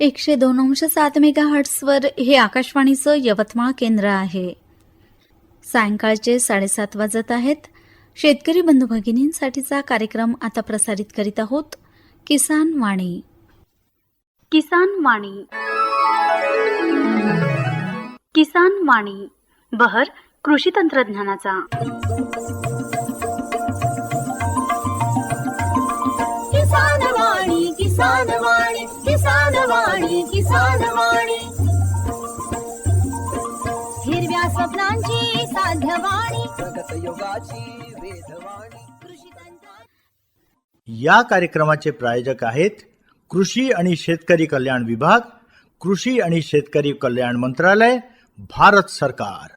एकशे दोन अंश सात मेगा हर्ट्सवर हे आकाशवाणीचं यवतमाळ केंद्र आहे. सायंकाळचे साडेसात वाजत आहेत. शेतकरी बंधू भगिनींसाठीचा कार्यक्रम आता प्रसारित करीत आहोत. किसान वाणी. किसान वाणी. किसान वाणी. बहर कृषी तंत्रज्ञानाचा. हिरव्या स्वप्नांची या कार्यक्रमाचे प्रायोजक आहेत कृषी आणि शेतकरी कल्याण विभाग कृषी आणि शेतकरी कल्याण मंत्रालय भारत सरकार.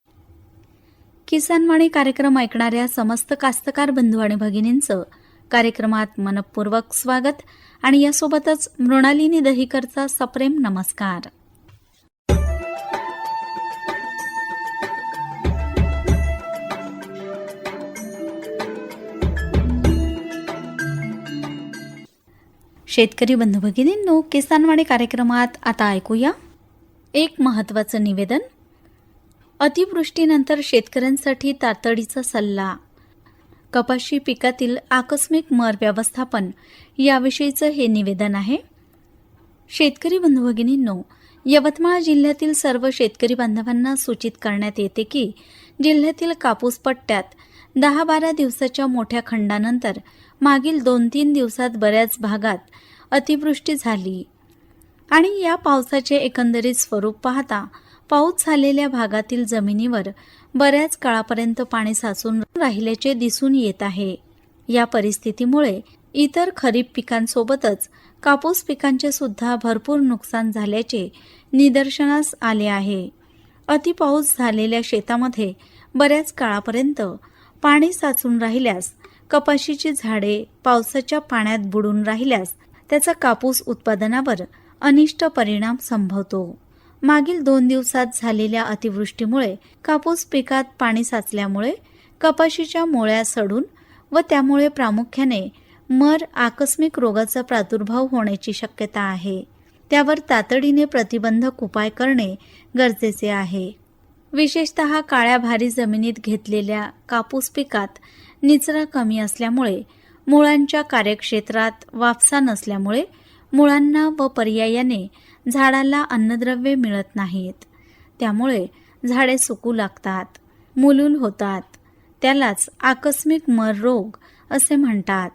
किसानवाणी कार्यक्रम ऐकणाऱ्या समस्त कास्तकार बंधू आणि भगिनींचं कार्यक्रमात मनपूर्वक स्वागत आणि यासोबतच मृणालिनी दहीकरचा सप्रेम नमस्कार. शेतकरी बंधू भगिनींनो किसानवाणी कार्यक्रमात आता ऐकूया एक महत्त्वाचं निवेदन. अतिवृष्टीनंतर शेतकऱ्यांसाठी तातडीचा सल्ला कपाशी पिकातील आकस्मिक मर व्यवस्थापन याविषयीचं हे निवेदन आहे. शेतकरी बंधू भगिनींनो यवतमाळ जिल्ह्यातील सर्व शेतकरी बांधवांना सूचित करण्यात येते की जिल्ह्यातील कापूस पट्ट्यात दहा बारा दिवसाच्या मोठ्या खंडानंतर मागील दोन तीन दिवसात बऱ्याच भागात अतिवृष्टी झाली. आणि या पावसाचे एकंदरीत स्वरूप पाहता पाऊस झालेल्या भागातील जमिनीवर बऱ्याच काळापर्यंत पाणी साचून राहिल्याचे दिसून येत आहे. या परिस्थितीमुळे इतर खरीप पिकांसोबतच कापूस पिकांचे सुद्धा भरपूर नुकसान झाल्याचे निदर्शनास आले आहे. अतिपाऊस झालेल्या शेतामध्ये बऱ्याच काळापर्यंत पाणी साचून राहिल्यास कपाशीची झाडे पावसाच्या पाण्यात बुडून राहिल्यास त्याचा कापूस उत्पादनावर अनिष्ट परिणाम संभवतो. मागील दोन दिवसात झालेल्या अतिवृष्टीमुळे कापूस पिकात पाणी साचल्यामुळे कपाशीच्या मोळ्या सडून व त्यामुळे प्रामुख्याने मर आकस्मिक रोगाचा प्रादुर्भाव होण्याची शक्यता आहे. त्यावर तातडीने प्रतिबंधक उपाय करणे गरजेचे आहे. विशेषतः काळ्या भारी जमिनीत घेतलेल्या कापूस पिकात निचरा कमी असल्यामुळे मुळांच्या कार्यक्षेत्रात वाफसा नसल्यामुळे मुळांना व पर्यायाने झाडाला अन्नद्रव्ये मिळत नाहीत. त्यामुळे झाडे सुकू लागतात मुलूल होतात. त्यालाच आकस्मिक मर रोग असे म्हणतात.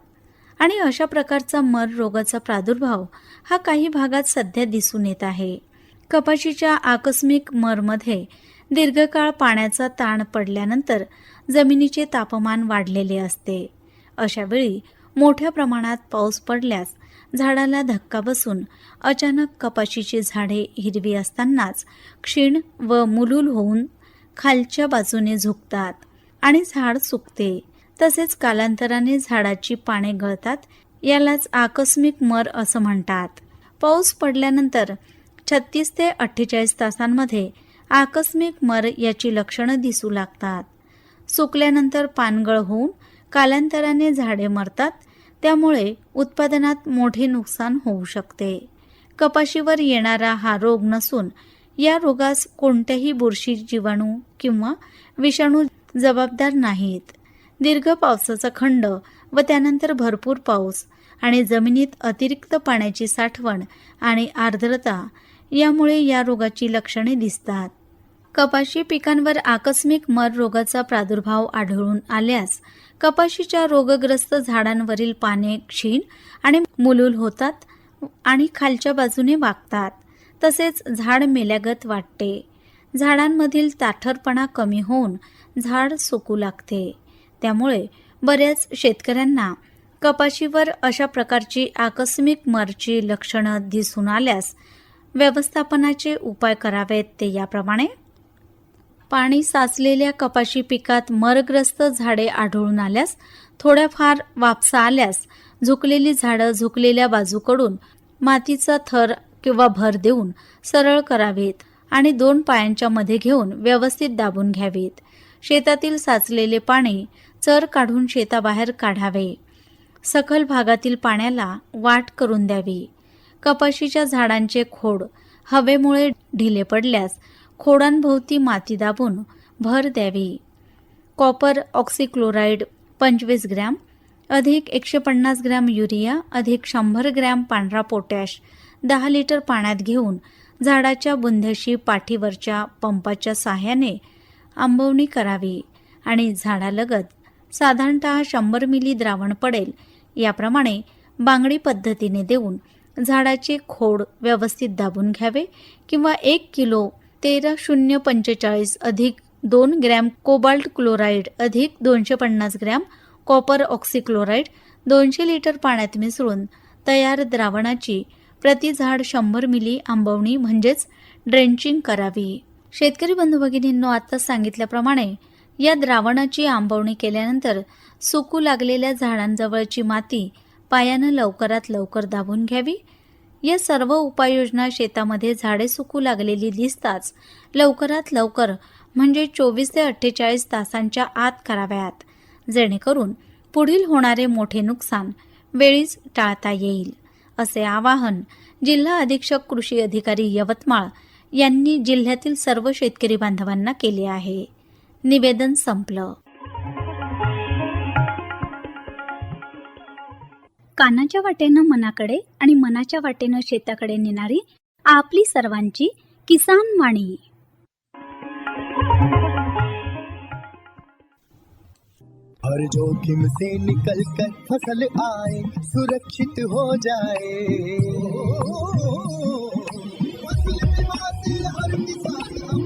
आणि अशा प्रकारचा मर रोगाचा प्रादुर्भाव हा काही भागात सध्या दिसून येत आहे. कपाशीच्या आकस्मिक मरमध्ये दीर्घकाळ पाण्याचा ताण पडल्यानंतर जमिनीचे तापमान वाढलेले असते. अशावेळी मोठ्या प्रमाणात पाऊस पडल्यास झाडाला धक्का बसून अचानक कपाशीची झाडे हिरवी असतानाच क्षीण व मुलूल होऊन खालच्या बाजूने झुकतात आणि झाड सुकते. तसेच कालांतराने झाडाची पाने गळतात यालाच आकस्मिक मर असं म्हणतात. पाऊस पडल्यानंतर छत्तीस ते अठ्ठेचाळीस तासांमध्ये आकस्मिक मर याची लक्षणं दिसू लागतात. सुकल्यानंतर पानगळ होऊन कालांतराने झाडे मरतात त्यामुळे उत्पादनात मोठे नुकसान होऊ शकते. कपाशीवर येणारा हा रोग नसून या रोगास कोणत्याही बुरशी जीवाणू किंवा विषाणू जबाबदार नाहीत. दीर्घ पावसाचा खंड व त्यानंतर भरपूर पाऊस आणि जमिनीत अतिरिक्त पाण्याची साठवण आणि आर्द्रता यामुळे या रोगाची लक्षणे दिसतात. कपाशी पिकांवर आकस्मिक मर रोगाचा प्रादुर्भाव आढळून आल्यास कपाशीच्या रोगग्रस्त झाडांवरील पाने क्षीण आणि मुलूल होतात आणि खालच्या बाजूने वागतात. तसेच झाड मेल्यागत वाटते. झाडांमधील ताठरपणा कमी होऊन झाड सुकू लागते. त्यामुळे बऱ्याच शेतकऱ्यांना कपाशीवर अशा प्रकारची आकस्मिक मरची लक्षणं दिसून आल्यास व्यवस्थापनाचे उपाय करावेत ते याप्रमाणे पाणी साचलेल्या कपाशी पिकात मरग्रस्त झाडे आढळून आल्यास थोड्याफार वापसा आल्यास झुकलेली झाडं झुकलेल्या बाजूकडून मातीचा थर किंवा भर देऊन सरळ करावेत आणि दोन पायांच्या मध्ये घेऊन व्यवस्थित दाबून घ्यावेत. शेतातील साचलेले पाणी चर काढून शेताबाहेर काढावे. सखल भागातील पाण्याला वाट करून द्यावी. कपाशीच्या झाडांचे खोड हवेमुळे ढिले पडल्यास खोडांभोवती माती दाबून भर द्यावी. कॉपर ऑक्सिक्लोराईड पंचवीस ग्रॅम अधिक एकशे पन्नास ग्रॅम युरिया अधिक शंभर ग्रॅम पांढरा पोटॅश दहा लिटर पाण्यात घेऊन झाडाच्या बुंध्याशी पाठीवरच्या पंपाच्या साह्याने आंबवणी करावी आणि झाडालगत साधारणत शंभर मिली द्रावण पडेल याप्रमाणे बांगडी पद्धतीने देऊन झाडाचे खोड व्यवस्थित दाबून घ्यावे किंवा एक किलो तेरा शून्य पंचेचाळीस अधिक दोन ग्रॅम कोबाल्ट क्लोराईड अधिक दोनशे पन्नास ग्रॅम कॉपर ऑक्सिक्लोराईड दोनशे लिटर पाण्यात मिसळून तयार द्रावणाची प्रति झाड शंभर मिली आंबवणी म्हणजेच ड्रेंचिंग करावी. शेतकरी बंधू भगिनींनो आता सांगितल्याप्रमाणे या द्रावणाची आंबवणी केल्यानंतर सुकू लागलेल्या झाडांजवळची माती पायानं लवकरात लवकर दाबून घ्यावी. या सर्व उपाययोजना शेतामध्ये झाडे सुकू लागलेली दिसताच लवकरात लवकर म्हणजे चोवीस ते अठ्ठेचाळीस तासांच्या आत कराव्यात. जेणेकरून पुढील होणारे मोठे नुकसान वेळीच टाळता येईल. असे आवाहन जिल्हा अधीक्षक कृषी अधिकारी यवतमाळ यांनी जिल्ह्यातील सर्व शेतकरी बांधवांना केले आहे. निवेदन संपलं. कानाच्या वाटेनं मनाकडे आणि मनाच्या वाटेनं शेताकडे नेणारी आपली सर्वांची किसान वाणी. हर जोखिम से निकल कर फसल आए सुरक्षित हो जाए। फसल हर किसान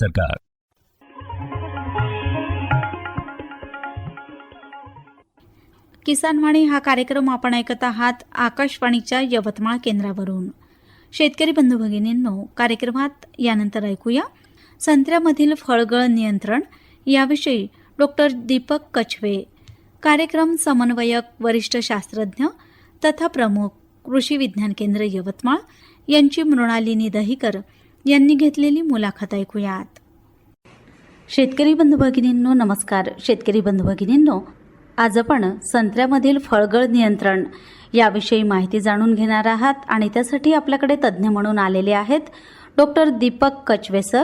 सरकार. किसानवाणी हा कार्यक्रम आपण ऐकत आहात आकाशवाणीच्या यवतमाळ केंद्रावरून. शेतकरी बंधू भगिनींनो कार्यक्रमात यानंतर ऐकूया संत्र्यामधील फळगळ नियंत्रण याविषयी डॉक्टर दीपक कछवे कार्यक्रम समन्वयक वरिष्ठ शास्त्रज्ञ तथा प्रमुख कृषी विज्ञान केंद्र यवतमाळ यांची मृणालिनी दहीकर यांनी घेतलेली मुलाखत ऐकूयात. शेतकरी बंधू भगिनींनो नमस्कार. शेतकरी बंधू भगिनींनो आज आपण संत्र्यामधील फळगळ नियंत्रण याविषयी माहिती जाणून घेणार आहात आणि त्यासाठी आपल्याकडे तज्ज्ञ म्हणून आलेले आहेत डॉक्टर दीपक कचवे सर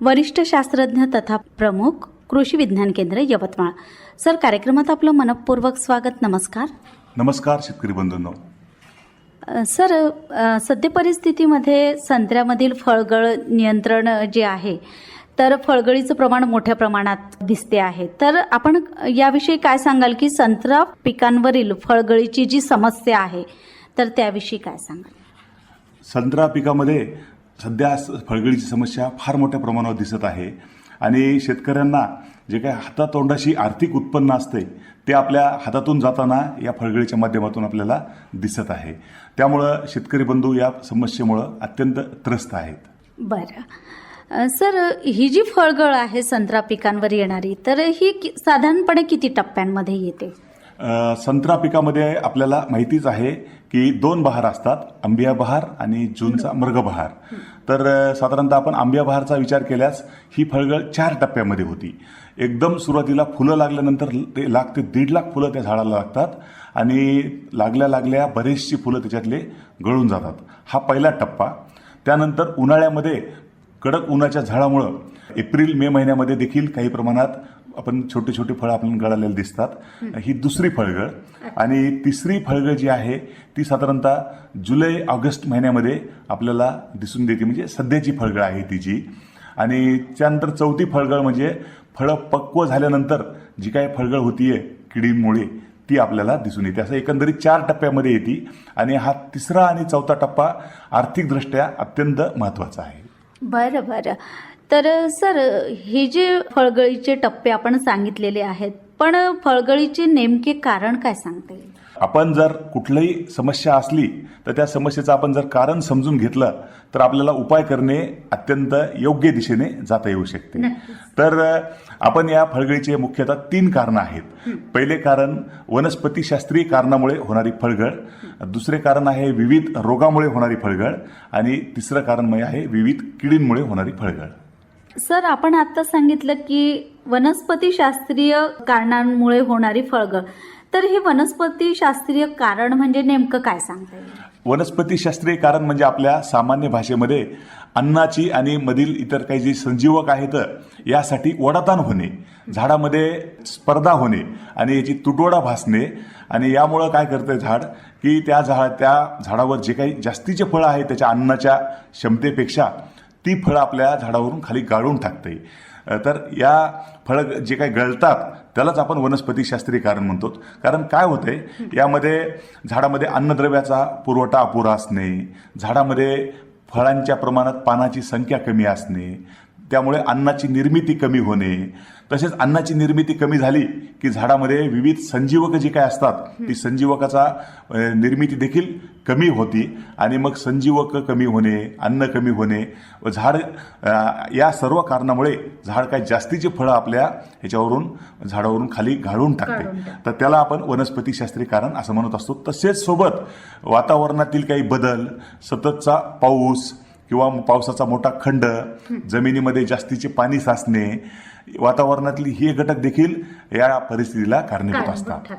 वरिष्ठ शास्त्रज्ञ तथा प्रमुख कृषी विज्ञान केंद्र यवतमाळ. सर कार्यक्रमात आपलं मनपूर्वक स्वागत. नमस्कार. नमस्कार शेतकरी बंधूंनो. सर सद्य परिस्थितीमध्ये संत्र्यामधील फळगळ नियंत्रण जे आहे तर फळगळीचं प्रमाण मोठ्या प्रमाणात दिसते आहे. तर आपण याविषयी काय सांगाल की संत्रा पिकांवरील फळगळीची जी समस्या आहे तर त्याविषयी काय सांगाल? संत्रा पिकामध्ये सध्या फळगळीची समस्या फार मोठ्या प्रमाणावर दिसत आहे. आणि शेतकऱ्यांना जे काही हातातोंडाशी आर्थिक उत्पन्न असते ते आपल्या हातातून जाताना या फळगळीच्या माध्यमातून आपल्याला दिसत आहे. त्यामुळं शेतकरी बंधू या समस्येमुळं अत्यंत त्रस्त आहेत. बरं. सर ही जी फळगळ आहे संत्रा पिकांवर येणारी तर ही कि- साधारणपणे किती टप्प्यांमध्ये येते? संत्रा पिकामध्ये आपल्याला माहितीच आहे की दोन बहार असतात आंबिया बहार आणि जूनचा मृग बहार. तर साधारणतः आपण आंबिया बहारचा विचार केल्यास ही फळगळ चार टप्प्यामध्ये होती. एकदम सुरुवातीला फुलं लागल्यानंतर ते लाख ते दीड लाख फुलं त्या झाडाला लागतात आणि लागल्या लागल्या बरेचशी फुलं त्याच्यातले गळून जातात. हा पहिला टप्पा. त्यानंतर उन्हाळ्यामध्ये कडक उन्हाच्या झाडामुळं एप्रिल मे महिन्यामध्ये देखील काही प्रमाणात आपण छोटी छोटी फळं आपल्याला गळालेली दिसतात. ही दुसरी फळगळ. आणि तिसरी फळगळ जी आहे ती साधारणतः जुलै ऑगस्ट महिन्यामध्ये आपल्याला दिसून देते. म्हणजे सध्याची फळगळ आहे तिची आणि त्यानंतर चौथी फळगळ म्हणजे फळं पक्व झाल्यानंतर जी काही फळगळ होतीये किडींमुळे ती आपल्याला दिसून येते. असं एकंदरीत चार टप्प्यामध्ये येते. आणि हा तिसरा आणि चौथा टप्पा आर्थिकदृष्ट्या अत्यंत महत्त्वाचा आहे. बरं बरं. तर सर हे जे फळगळीचे टप्पे आपण सांगितलेले आहेत पण फळगळीचे नेमके कारण काय सांगता येईल? आपण जर कुठलीही समस्या असली तर त्या समस्येचं आपण जर कारण समजून घेतलं तर आपल्याला उपाय करणे अत्यंत योग्य दिशेने जाता येऊ शकते. तर आपण या फळगळीचे मुख्यतः तीन कारणं आहेत. पहिले कारण वनस्पतीशास्त्रीय कारणामुळे होणारी फळगळ दुसरे कारण आहे विविध रोगामुळे होणारी फळगळ आणि तिसरं कारण म्हणजे आहे विविध किडींमुळे होणारी फळगळ. सर आपण आता सांगितलं की वनस्पतीशास्त्रीय कारणांमुळे होणारी फळगळ. तर हे वनस्पतीशास्त्रीय कारण म्हणजे नेमकं काय सांगता येईल? वनस्पतीशास्त्रीय कारण म्हणजे आपल्या सामान्य भाषेमध्ये अन्नाची आणि मधील इतर काही जे संजीवक आहेत यासाठी वडाताण होणे. झाडामध्ये स्पर्धा होणे आणि याची तुटवडा भासणे आणि यामुळं काय करतं झाड? की त्या झाड त्या झाडावर जे काही जास्तीचे फळं आहेत त्याच्या अन्नाच्या क्षमतेपेक्षा ती फळं आपल्या झाडावरून खाली गाळून टाकते तर या फळं जे काही गळतात त्यालाच आपण वनस्पतीशास्त्रीय कारण म्हणतो. कारण काय होतंय यामध्ये झाडामध्ये अन्नद्रव्याचा पुरवठा अपुरा असणे झाडामध्ये फळांच्या प्रमाणात पानाची संख्या कमी असणे त्यामुळे अन्नाची निर्मिती कमी होणे तसेच अन्नाची निर्मिती कमी झाली की झाडामध्ये विविध संजीवक जे काय असतात ती संजीवकाचा निर्मिती देखील कमी होती आणि मग संजीवक कमी होणे अन्न कमी होणे व झाड या सर्व कारणामुळे झाड काय जास्तीचे फळं आपल्या ह्याच्यावरून झाडावरून खाली घालून टाकते. तर त्याला आपण वनस्पतीशास्त्रीय कारण असं म्हणत असतो. तसेच सोबत वातावरणातील काही बदल सततचा पाऊस किंवा पावसाचा मोठा खंड जमिनीमध्ये जास्तीचे पाणी साचणे वातावरणातली हे घटक देखील या परिस्थितीला कारणीभूत असतात.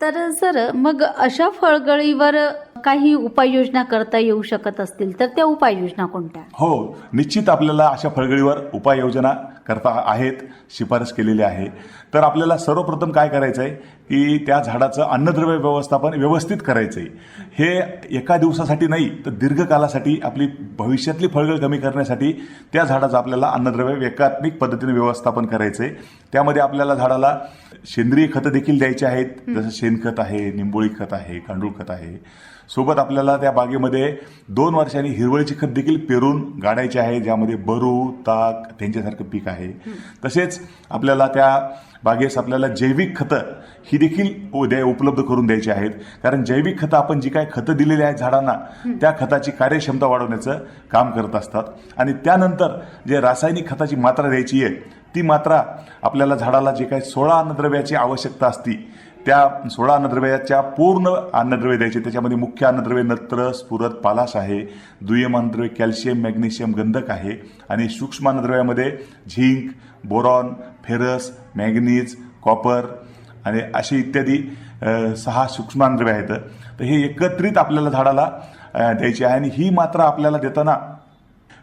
तर सर मग अशा फळगळीवर काही उपाययोजना करता येऊ शकत असतील तर त्या उपाययोजना कोणत्या? हो निश्चित आपल्याला अशा फळगळीवर उपाययोजना करता आहेत शिफारस केलेली आहे. तर आपल्याला सर्वप्रथम काय करायचं आहे की त्या झाडाचं अन्नद्रव्य व्यवस्थापन व्यवस्थित करायचं आहे हे एका दिवसासाठी नाही तर दीर्घकालासाठी आपली भविष्यातली फळगळ कमी करण्यासाठी त्या झाडाचं आपल्याला अन्नद्रव्य एकात्मिक पद्धतीने व्यवस्थापन करायचं आहे त्यामध्ये आपल्याला झाडाला सेंद्रिय खतं देखील द्यायची आहेत. जसं शेणखत आहे निंबोळी खत आहे गांडूळ खत आहे. सोबत आपल्याला त्या बागेमध्ये दोन वर्षांनी हिरवळीचे खत देखील पेरून गाडायचे आहे ज्यामध्ये बरू ताक त्यांच्यासारखं पीक आहे. तसेच आपल्याला त्या बागेस आपल्याला जैविक खतं ही देखील हो द्या उपलब्ध करून द्यायची आहेत. कारण जैविक खतं आपण जी काय खतं दिलेली आहेत झाडांना त्या खताची कार्यक्षमता वाढवण्याचं काम करत असतात. आणि त्यानंतर जे रासायनिक खताची मात्रा द्यायची आहे ती मात्रा आपल्याला झाडाला जे काही सोळा अन्नद्रव्याची आवश्यकता असती त्या सोळा अन्नद्रव्याच्या पूर्ण अन्नद्रव्य द्यायचे. त्याच्यामध्ये मुख्य अन्नद्रव्य नत्र स्फुरत पालाश आहे. दुय्यम अन्नद्रव्य कॅल्शियम मॅग्नेशियम गंधक आहे. आणि सूक्ष्म अन्नद्रव्यामध्ये zinc boron ferrous manganese copper आणि असे इत्यादी सहा सूक्ष्म अन्नद्रव्य आहेत. तर हे एकत्रित आपल्याला झाडाला द्यायचे आहे आणि ही मात्रा आपल्याला देताना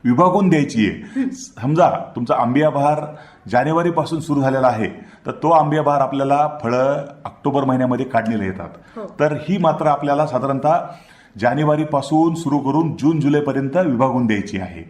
विभागून द्यायची आहे. समजा तुमचा आंबिया बहार जानेवारीपासून सुरू झालेला आहे तर तो आंबिया बहार आपल्याला फळं ऑक्टोबर महिन्यामध्ये काढलेले येतात. तर ही मात्र आपल्याला साधारणतः जानेवारीपासून सुरू करून जून जुलैपर्यंत विभागून द्यायची आहे.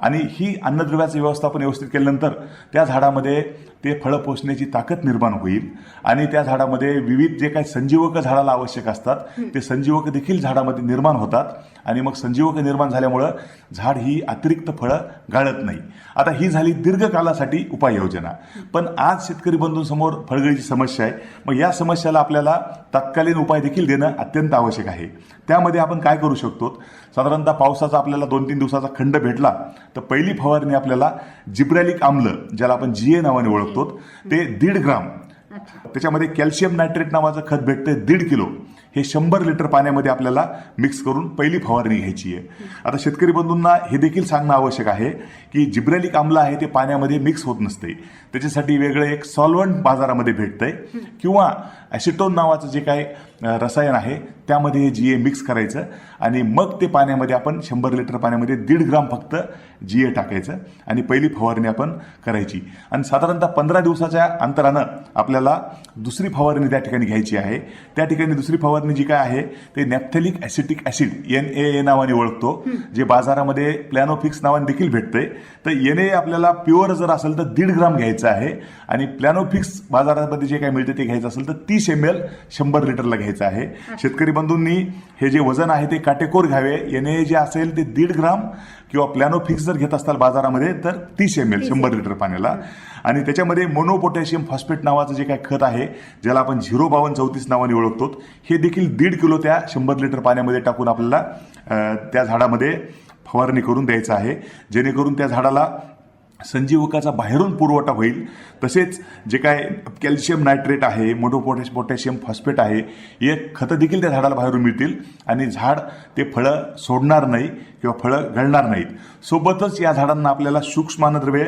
आणि ही अन्नद्रव्याचं व्यवस्थापन व्यवस्थित केल्यानंतर त्या झाडामध्ये ते फळं पोचण्याची ताकद निर्माण होईल. आणि त्या झाडामध्ये विविध जे काही संजीवक झाडाला आवश्यक असतात ते संजीवक देखील झाडामध्ये निर्माण होतात. आणि मग संजीवक निर्माण झाल्यामुळं झाड ही अतिरिक्त फळं गाळत नाही. आता ही झाली दीर्घकालासाठी उपाययोजना. पण आज शेतकरी बंधूंसमोर फळगळीची समस्या आहे. मग या समस्याला आपल्याला तत्कालीन उपाय देखील देणं अत्यंत आवश्यक आहे. त्यामध्ये आपण काय करू शकतो? साधारणतः पावसाचा आपल्याला दोन तीन दिवसाचा खंड भेटला तर पहिली फवारणी आपल्याला जिब्रॅलिक आम्ल ज्याला आपण जी ए नावाने ओळखतो ते दीड ग्राम. त्याच्यामध्ये कॅल्शियम नायट्रेट नावाचं खत भेटतं दीड किलो. हे शंभर लिटर पाण्यामध्ये आपल्याला मिक्स करून पहिली फवारणी घ्यायची आहे. आता शेतकरी बंधूंना हे देखील सांगणं आवश्यक आहे की जिब्रॅलिक आम्ल आहे ते पाण्यामध्ये मिक्स होत नसते. त्याच्यासाठी वेगळं एक सॉल्वंट बाजारामध्ये भेटतंय. किंवा ॲसिटोन नावाचं जे काय रसायन आहे त्यामध्ये हे जी ए मिक्स करायचं आणि मग ते पाण्यामध्ये आपण शंभर लिटर पाण्यामध्ये दीड ग्राम फक्त जी ए टाकायचं आणि पहिली फवारणी आपण करायची. आणि साधारणतः पंधरा दिवसाच्या अंतरानं आपल्याला दुसरी फवारणी त्या ठिकाणी घ्यायची आहे. त्या ठिकाणी दुसरी फवारणी जी काय आहे ते naphthalic acetic acid N A A नावाने ओळखतो जे बाजारामध्ये प्लॅनोफिक्स नावाने देखील भेटतंय. तर एन ए आपल्याला प्युअर जर असेल तर दीड ग्राम घ्यायचं आहे आणि प्लॅनोफिक्स बाजारामध्ये जे काय मिळते ते घ्यायचं असेल तर तीस एम एल शंभर लिटरला घ्यायचं. आहे. शेतकरी बंधूंनी हे जे वजन आहे ते काटेकोर घ्यावे. एन ए जे असेल ते दीड ग्राम किंवा प्लॅनोफिक्स जर घेत असताल बाजारामध्ये तर तीस एम एल शंभर लिटर पाण्याला. आणि त्याच्यामध्ये मोनोपोटॅशियम फॉस्फेट नावाचं जे काय खत आहे ज्याला आपण झिरो बावन्न चौतीस नावाने ओळखतो हे देखील दीड किलो त्या शंभर लिटर पाण्यामध्ये टाकून आपल्याला त्या झाडामध्ये फवारणी करून द्यायचं आहे. जेणेकरून त्या झाडाला संजीवकाचा बाहेरून पुरवठा होईल. तसेच जे काय कॅल्शियम नायट्रेट आहे मोठो पोटॅश पोटॅशियम फॉस्फेट आहे हे खतं देखील त्या झाडाला बाहेरून मिळतील आणि झाड ते फळं सोडणार नाही. किंवा फळं गळणार नाहीत. सोबतच या झाडांना आपल्याला सूक्ष्मानद्रव्ये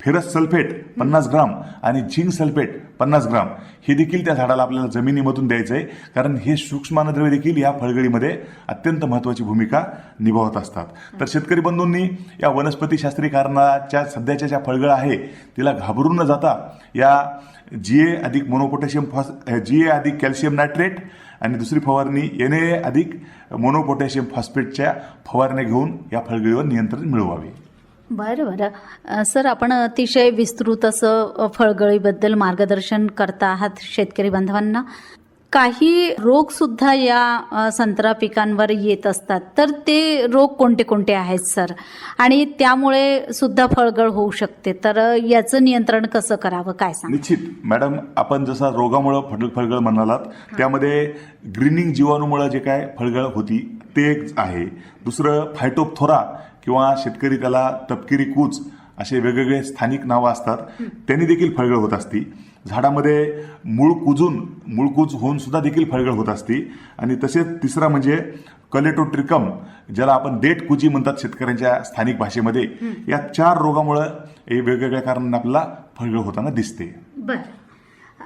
फेरस सल्फेट पन्नास ग्राम आणि झिंक सल्फेट पन्नास ग्राम हे देखील त्या झाडाला आपल्याला जमिनीमधून द्यायचं आहे कारण हे सूक्ष्मान्नद्रव्ये देखील या फळगळीमध्ये अत्यंत महत्त्वाची भूमिका निभावत असतात. तर शेतकरी बंधूंनी या वनस्पतीशास्त्री कारणाच्या सध्याच्या ज्या फळगळ आहे तिला घाबरून न जाता या जी ए अधिक मोनोपोटॅशियम फॉस जी ए अधिक कॅल्शियम नायट्रेट आणि दुसरी फवारणी एन ए अधिक मोनोपोटॅशियम फॉस्फेटच्या फवारण्या घेऊन या फळगळीवर नियंत्रण मिळवावे. बरं बरं. सर आपण अतिशय विस्तृत असं फळगळीबद्दल मार्गदर्शन करता आहात शेतकरी बांधवांना. काही रोग सुद्धा या संत्रा पिकांवर येत असतात. तर ते रोग कोणते कोणते आहेत सर? आणि त्यामुळे सुद्धा फळगळ होऊ शकते. तर याचं नियंत्रण कसं करावं? काय सांग निश्चित. मॅडम आपण जसा रोगामुळं फळ फळगळ म्हणालात त्यामध्ये ग्रीनिंग जीवाणूमुळं जे काय फळगळ होती ते एक आहे. दुसरं फायटोपथोरा किंवा शेतकरी त्याला तपकिरी कूच असे वेगवेगळे स्थानिक नावं असतात. त्यांनी देखील फळगळ होत असती. झाडामध्ये मूळ कुजून मूळकूज होऊन सुद्धा देखील फळगळ होत असती. आणि तसेच तिसरा म्हणजे कलेटोट्रिकम ज्याला आपण देठ कुजी म्हणतात शेतकऱ्यांच्या स्थानिक भाषेमध्ये. या चार रोगामुळं हे वेगवेगळ्या कारणांना आपल्याला फळगळ होताना दिसते. बरं.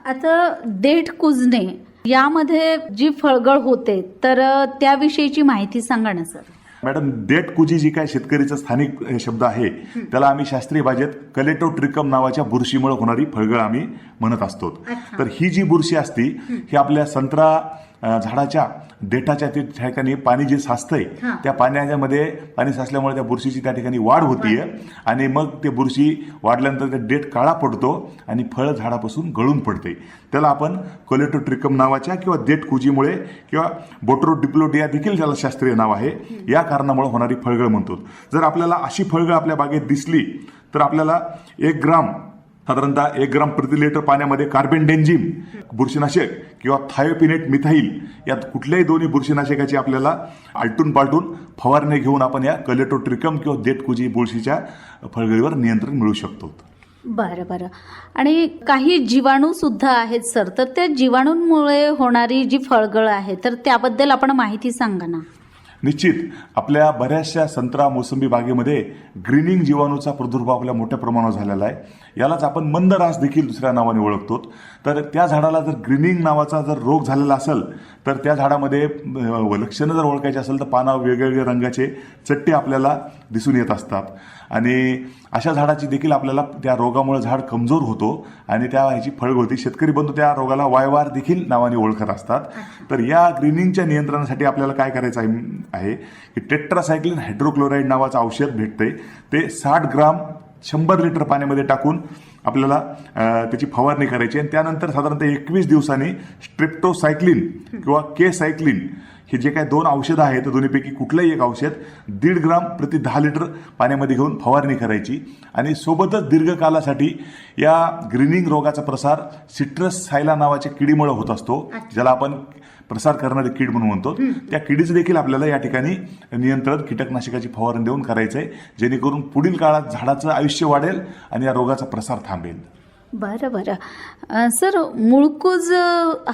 आता देठ कुजणे यामध्ये जी फळगळ होते तर त्याविषयीची माहिती सांगा ना सर. मॅडम देठ कुजी जी काय शेतकरीचा स्थानिक शब्द आहे त्याला आम्ही शास्त्रीय भाषेत कलेटोट्रिकम नावाच्या बुरशीमुळे होणारी फळगळ आम्ही म्हणत असतो. तर ही जी बुरशी असती ही आपल्या संत्रा झाडाच्या देठाच्या त्या ठिकाणी पाणी जे साचतंय त्या पाण्यामध्ये पाणी साचल्यामुळे त्या बुरशीची त्या ठिकाणी वाढ होतीये. आणि मग ते बुरशी वाढल्यानंतर ते देठ काळा पडतो आणि फळ झाडापासून गळून पडते. त्याला आपण कोलेटोट्रिकम नावाच्या किंवा देठ कुजीमुळे किंवा बोट्रो डिप्लोडिया देखील त्याला शास्त्रीय नाव आहे. या कारणामुळे होणारी फळगळ म्हणतो. जर आपल्याला अशी फळगळ आपल्या बागेत दिसली तर आपल्याला एक ग्राम साधारणतः एक ग्राम प्रति लिटर पाण्यामध्ये कार्बेंडेन्झिम बुरशीनाशक किंवा थायोपिनेट मिथाईल यात कुठल्याही दोन्ही बुरशीनाशकाची आपल्याला आलटून पालटून फवारणी घेऊन आपण या कलेटोट्रिकम किंवा देटकुजी बुरशीच्या फळगळीवर नियंत्रण मिळू शकतो. बरं बरं. आणि काही जीवाणू सुद्धा आहेत सर. तर त्या जीवाणूंमुळे होणारी जी फळगळ आहे तर त्याबद्दल आपण माहिती सांगा ना. निश्चित आपल्या बऱ्याचशा संत्रा मोसंबी बागेमध्ये ग्रीनिंग जीवाणूचा प्रादुर्भाव आपल्या मोठ्या प्रमाणावर झालेला आहे. यालाच आपण मंदरास देखील दुसऱ्या नावाने ओळखतो. तर त्या झाडाला जर ग्रीनिंग नावाचा जर रोग झालेला असेल तर त्या झाडामध्ये लक्षणं जर ओळखायची असेल तर पानावर वेगवेगळ्या रंगाचे चट्टे आपल्याला दिसून येत असतात. आणि अशा झाडाची देखील आपल्याला त्या रोगामुळे झाड कमजोर होतो आणि त्या ह्याची फळग होती शेतकरी बंधू त्या रोगाला वायवार देखील नावाने ओळखत असतात. तर या ग्रीनिंगच्या नियंत्रणासाठी आपल्याला काय करायचं आहे? आहे की टेट्रासायक्लिन हायड्रोक्लोराईड नावाचं औषध भेटते ते साठ ग्राम शंभर लिटर पाण्यामध्ये टाकून आपल्याला त्याची फवारणी करायची आणि त्यानंतर साधारणतः एकवीस दिवसांनी स्ट्रिप्टोसायक्लिन किंवा के सायक्लिन हे जे काय दोन औषधं आहेत त्या दोन्हीपैकी कुठलंही एक औषध दीड ग्राम प्रति दहा लिटर पाण्यामध्ये घेऊन फवारणी करायची. आणि सोबतच दीर्घकालासाठी या ग्रीनिंग रोगाचा प्रसार सिट्रस सायला नावाच्या किडीमुळे होत असतो ज्याला आपण प्रसार करणारी कीड म्हणून म्हणतो. त्या किडीचं देखील आपल्याला या ठिकाणी नियंत्रण कीटकनाशकाची फवारणी देऊन करायचं आहे जेणेकरून पुढील काळात झाडाचं आयुष्य वाढेल आणि या रोगाचा प्रसार थांबेल. बरं बरं. सर मुळकूज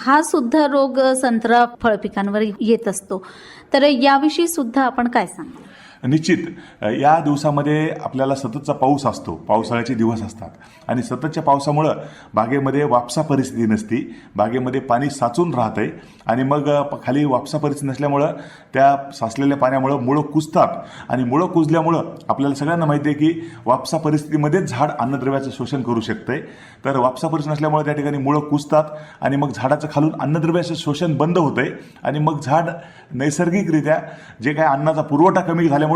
हा सुद्धा रोग संत्रा संत्रा फळपिकांवर येत असतो. तर याविषयी सुद्धा आपण काय सांगू निश्चित. या दिवसामध्ये आपल्याला सततचा पाऊस असतो. पावसाळ्याचे दिवस असतात. आणि सततच्या पावसामुळं बागेमध्ये वापसा परिस्थिती नसती. बागेमध्ये पाणी साचून राहतंय. आणि मग खाली वापसा परिस्थिती नसल्यामुळं त्या साचलेल्या पाण्यामुळं मुळं कुजतात. आणि मुळं कुजल्यामुळं आपल्याला सगळ्यांना माहिती आहे की वापसा परिस्थितीमध्येच झाड अन्नद्रव्याचं शोषण करू शकतंय. तर वापसा परिस्थिती नसल्यामुळे त्या ठिकाणी मुळं कुजतात. आणि मग झाडाचं खालून अन्नद्रव्याचं शोषण बंद होतंय. आणि मग झाड नैसर्गिकरित्या जे काय अन्नाचा पुरवठा कमी झाल्यामुळे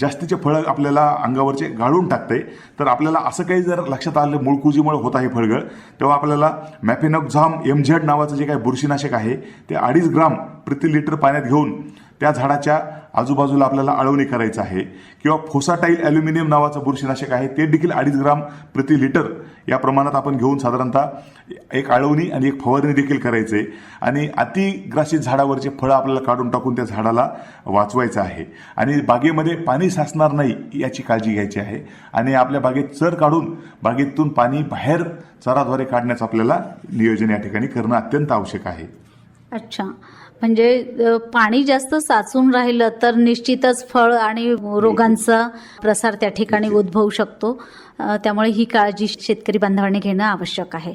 जास्तीचे फळं आपल्याला अंगावरचे गाळून टाकते. तर आपल्याला असं काही जर लक्षात आलं मुळकुजीमुळे होत आहे फळगळ तेव्हा आपल्याला मॅफेनॉक्झाम एम झेड नावाचं जे काही बुरशीनाशक आहे ते अडीच ग्राम प्रति लिटर पाण्यात घेऊन त्या झाडाच्या आजूबाजूला आपल्याला आळवणी करायचं आहे. किंवा फोसाटाईल ॲल्युमिनियम नावाचं बुरशीनाशक आहे. ते देखील अडीच ग्राम प्रति लिटर या प्रमाणात आपण घेऊन साधारणतः एक आळवणी आणि एक फवारणी देखील करायचे. आणि अतिग्रासित झाडावरचे फळं आपल्याला काढून टाकून त्या झाडाला वाचवायचं आहे. आणि बागेमध्ये पाणी साचणार नाही याची काळजी घ्यायची आहे. आणि आपल्या बागेत चर काढून बागेतून पाणी बाहेर चराद्वारे काढण्याचं आपल्याला नियोजन या ठिकाणी करणं अत्यंत आवश्यक आहे. अच्छा. म्हणजे पाणी जास्त साचून राहिलं तर निश्चितच फळ आणि रोगांचा प्रसार त्या ठिकाणी उद्भवू शकतो. त्यामुळे ही काळजी शेतकरी बांधवांनी घेणं आवश्यक आहे.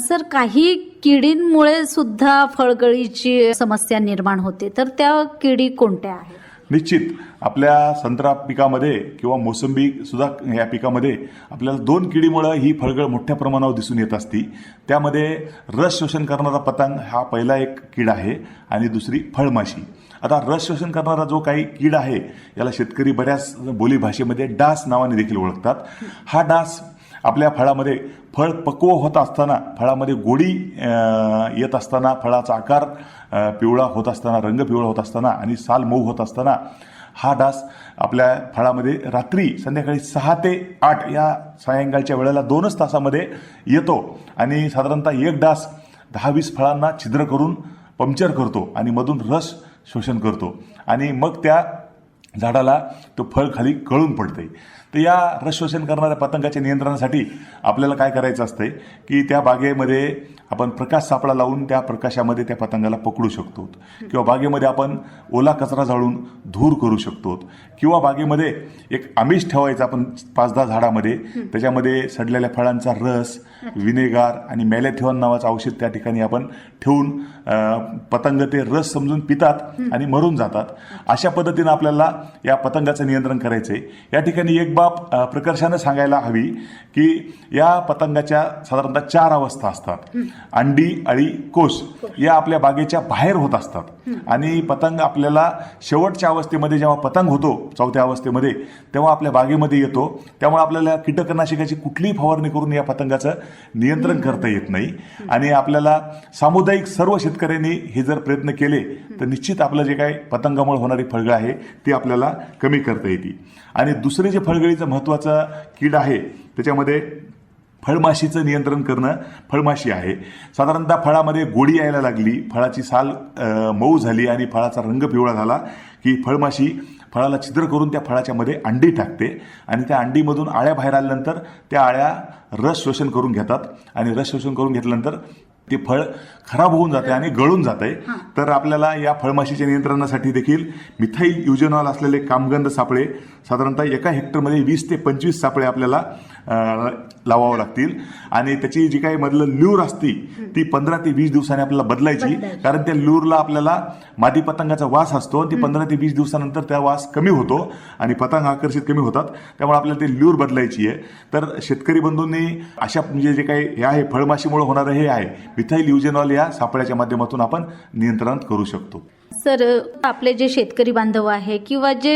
सर काही किडींमुळे सुद्धा फळगळीची समस्या निर्माण होते. तर त्या किडी कोणत्या आहेत? निश्चित आपल्या संत्रा पिकामध्ये किंवा मोसंबी सुद्धा या पिकामध्ये आपल्याला दोन किडीमुळं ही फळगळ मोठ्या प्रमाणावर दिसून येत असती. त्यामध्ये रस शोषण करणारा पतंग हा पहिला एक कीड आहे आणि दुसरी फळमाशी. आता रस शोषण करणारा जो काही कीड आहे याला शेतकरी बऱ्याच बोलीभाषेमध्ये डास नावाने देखील ओळखतात. हा डास आपल्या फळामध्ये फळ पक्व होत असताना फळामध्ये गोडी येत असताना फळाचा आकार पिवळा होत असताना रंग पिवळा होत असताना आणि साल मऊ होत असताना हा डास आपल्या फळामध्ये रात्री संध्याकाळी सहा ते आठ या सायंकाळच्या वेळेला दोनच तासामध्ये येतो आणि साधारणतः एक डास दहा वीस फळांना छिद्र करून पंक्चर करतो आणि मधून रस शोषण करतो. आणि मग त्या झाडाला तो फळ खाली कळून पडते. तर या रसशोषण करणाऱ्या पतंगाच्या नियंत्रणासाठी आपल्याला काय करायचं असतंय की त्या बागेमध्ये आपण प्रकाश सापळा लावून त्या प्रकाशामध्ये त्या पतंगाला पकडू शकतो. किंवा बागेमध्ये आपण ओला कचरा जाळून धूर करू शकतो. किंवा बागेमध्ये एक आमिष ठेवायचं आपण पाच दहा झाडामध्ये त्याच्यामध्ये सडलेल्या फळांचा रस विनेगार आणि मॅलेथिऑन नावाचं औषध त्या ठिकाणी आपण ठेवून पतंग ते रस समजून पितात आणि मरून जातात. अशा पद्धतीनं आपल्याला या पतंगाचं नियंत्रण करायचं आहे या ठिकाणी एक बाब प्रकर्षानं सांगायला हवी की या पतंगाच्या साधारणतः चार अवस्था असतात. अंडी अळी कोश या आपल्या बागेच्या बाहेर होत असतात. आणि पतंग आपल्याला शेवटच्या अवस्थेमध्ये जेव्हा पतंग होतो चौथ्या अवस्थेमध्ये तेव्हा आपल्या बागेमध्ये येतो. त्यामुळे आपल्याला कीटकनाशकाची कुठलीही फवारणी करून या पतंगाचं नियंत्रण करता येत नाही. आणि आपल्याला सामुदायिक सर्व शेतकऱ्यांनी हे जर प्रयत्न केले तर निश्चित आपलं जे काही पतंगामुळे होणारी फळगळ आहे ती आपल्याला कमी करता येते आणि दुसरे जे फळगळीचं महत्त्वाचा कीड आहे त्याच्यामध्ये फळमाशीचं नियंत्रण करणं फळमाशी आहे. साधारणतः फळामध्ये गोडी यायला लागली फळाची साल मऊ झाली आणि फळाचा रंग पिवळा झाला की फळमाशी फळाला छिद्र करून त्या फळाच्या मध्ये अंडी टाकते आणि त्या अंडीमधून आळ्या बाहेर आल्यानंतर त्या आळ्या रस शोषण करून घेतात आणि रस शोषण करून घेतल्यानंतर ते फळ खराब होऊन जाते आणि गळून जाते. तर आपल्याला या फळमाशीच्या नियंत्रणासाठी देखील मिथाईल युजनॉल असलेले कामगंध सापळे साधारणतः एका हेक्टरमध्ये वीस ते पंचवीस सापळे आपल्याला लावावं लागतील. आणि त्याची जी काही मधलं ल्यूर असती ती पंधरा ते वीस दिवसांनी आपल्याला बदलायची. कारण त्या ल्यूरला आपल्याला मादी पतंगाचा वास असतो ती पंधरा ते वीस दिवसानंतर त्या वास कमी होतो आणि पतंग आकर्षित कमी होतात. त्यामुळे आपल्याला ते ल्यूर बदलायची आहे. तर शेतकरी बंधूंनी अशा म्हणजे जे काही हे आहे फळमाशीमुळे होणारं हे आहे मिथाईल युजेनॉल या सापळ्याच्या माध्यमातून आपण नियंत्रणात करू शकतो. सर आपले जे शेतकरी बांधव आहे किंवा जे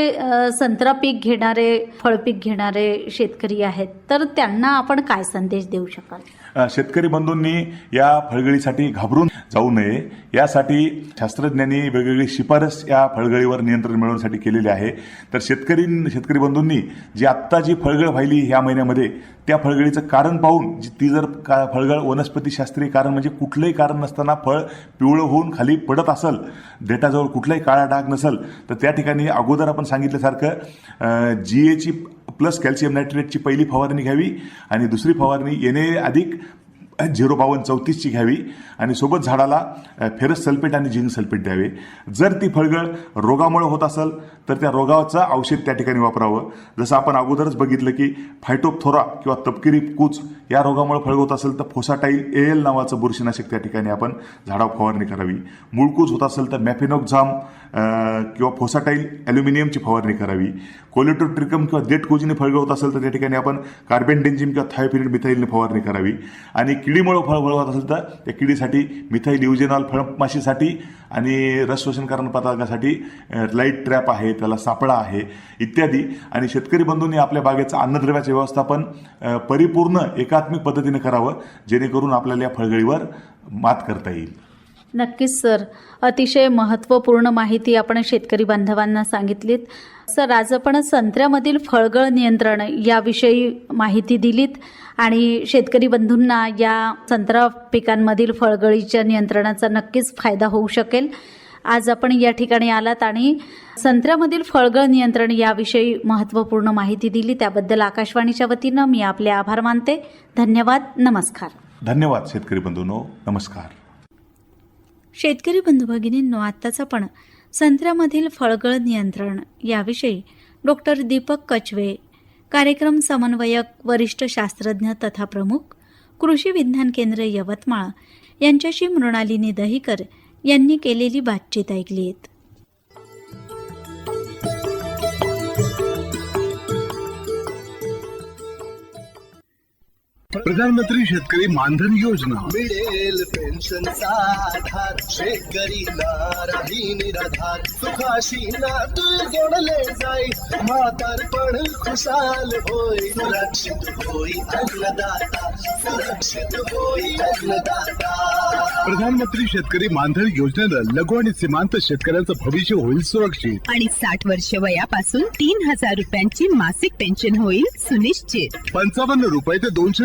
संत्रा पीक घेणारे फळपीक घेणारे शेतकरी आहेत तर त्यांना आपण काय संदेश देऊ शकाल? शेतकरी बंधूंनी या फळगळीसाठी घाबरून जाऊ नये. यासाठी शास्त्रज्ञांनी वेगवेगळी शिफारस या फळगळीवर नियंत्रण मिळवण्यासाठी केलेली आहे. तर शेतकरी शेतकरी बंधूंनी जी आत्ता जी फळगळ व्हायली ह्या महिन्यामध्ये त्या फळगळीचं कारण पाहून जी- ती जर का फळगळ वनस्पतीशास्त्रीय कारण म्हणजे कुठलंही कारण नसताना फळ पिवळं होऊन खाली पडत असेल देठाजवळ कुठलाही काळा डाग नसेल तर त्या ठिकाणी अगोदर आपण सांगितल्यासारखं जी एची प्लस कॅल्शियम नायट्रेटची पहिली फवारणी घ्यावी आणि दुसरी फवारणी येणे अधिक झिरो बावन्न चौतीसची घ्यावी. आणि सोबत झाडाला फेरस सल्फेट आणि जिंक सल्फेट द्यावे. जर ती फळगळ रोगामुळे होत असेल तर त्या रोगाचं औषध त्या ठिकाणी वापरावं. जसं आपण अगोदरच बघितलं की फायटोपथोरा किंवा तपकिरी कूच या रोगामुळे फळग होत असेल तर फोसाटाईल एल नावाचं बुरशीनाशक त्या ठिकाणी आपण झाडावर फवारणी करावी. मुळकूज होत असेल तर मॅफिनोक्झाम किंवा फोसाटाईल ॲल्युमिनियमची फवारणी करावी. कोलेटोट्रिकम किंवा देठ कुजीने फळगळ होत असेल तर त्या ठिकाणी आपण कार्बेंडेन्जिम किंवा थायोपिरिड मिथाईलने फवारणी करावी. आणि किडीमुळे फळ फळ होत असेल तर त्या किडीसाठी मिथाईल युजेनॉल फळमाशीसाठी आणि रस करण पदार्थासाठी लाइट ट्रॅप आहे त्याला सापळा आहे इत्यादी. आणि शेतकरी बंधूंनी आपल्या बागेचं अन्नद्रव्याचं व्यवस्थापन परिपूर्ण एकात्मिक पद्धतीने करावं जेणेकरून आपल्याला या फळगळीवर मात करता येईल. नक्कीच सर. अतिशय महत्त्वपूर्ण माहिती आपण शेतकरी बांधवांना सांगितलीत. सर आज आपण संत्र्यामधील फळगळ नियंत्रण याविषयी माहिती दिलीत आणि शेतकरी बंधूंना या संत्रा पिकांमधील फळगळीच्या नियंत्रणाचा नक्कीच फायदा होऊ शकेल. आज आपण या ठिकाणी आलात आणि संत्र्यामधील फळगळ नियंत्रण याविषयी महत्त्वपूर्ण माहिती दिली. त्याबद्दल आकाशवाणीच्या वतीनं मी आपले आभार मानते. धन्यवाद. नमस्कार. धन्यवाद शेतकरी बंधूंनो. नमस्कार. शेतकरी बंधू भगिनींनो आत्ताच आपण संत्र्यामधील फळगळ नियंत्रण याविषयी डॉक्टर दीपक कचवे कार्यक्रम समन्वयक वरिष्ठ शास्त्रज्ञ तथा प्रमुख कृषी विज्ञान केंद्र यवतमाळ यांच्याशी मृणालिनी दहीकर यांनी केलेली बातचीत ऐकलीत. प्रधानमंत्री शेतकरी मानधन योजना. मिळेल आधार राही निराधार. सुखाशी नात जोडले म्हातारपण खुशाल होय सुरक्षित होई अन्नदाता सुरक्षित होई अन्नदाता. प्रधानमंत्री शेतकरी मानधन योजनेनं लघु आणि सीमांत शेतकऱ्यांचं भविष्य होईल सुरक्षित. आणि साठ वर्ष वयापासून तीन हजार रुपयांची मासिक पेन्शन होईल सुनिश्चित. पंचावन्न रुपये ते दोनशे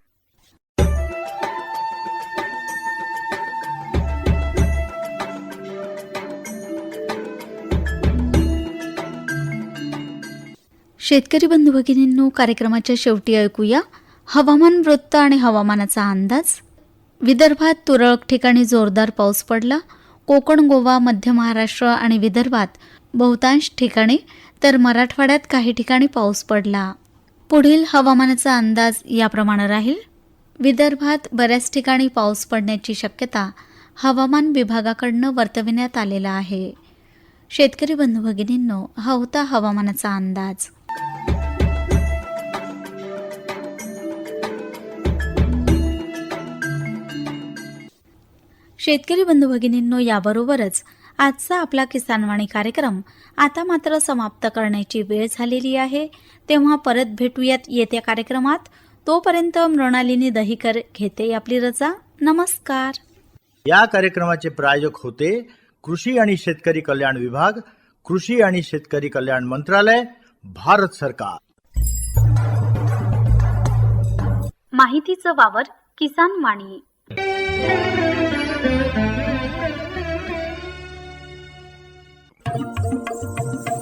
शेतकरी बंधू भगिनींनो कार्यक्रमाच्या शेवटी ऐकूया. हवामान वृत्त आणि हवामानाचा अंदाज. विदर्भात तुरळक ठिकाणी जोरदार पाऊस पडला. कोकण गोवा मध्य महाराष्ट्र आणि विदर्भात बहुतांश ठिकाणी तर मराठवाड्यात काही ठिकाणी पाऊस पडला. पुढील हवामानाचा अंदाज याप्रमाणे राहील. विदर्भात बऱ्याच ठिकाणी पाऊस पडण्याची शक्यता हवामान विभागाकडनं वर्तविण्यात आलेला आहे. शेतकरी बंधू भगिनींनो हा होता हवामानाचा अंदाज. शेतकरी बंधू भगिनींनो याबरोबरच आजचा आपला किसानवाणी कार्यक्रम आता मात्र समाप्त करण्याची वेळ झालेली आहे. तेव्हा परत भेटूयात येत्या कार्यक्रमात. तोपर्यंत मृणालिनी दहिकर घेते आपली रजा. नमस्कार. या कार्यक्रमाचे प्रायोजक होते कृषी आणि शेतकरी कल्याण विभाग कृषी आणि शेतकरी कल्याण मंत्रालय भारत सरकार. माहितीचं वावर किसान वाणी Thank you.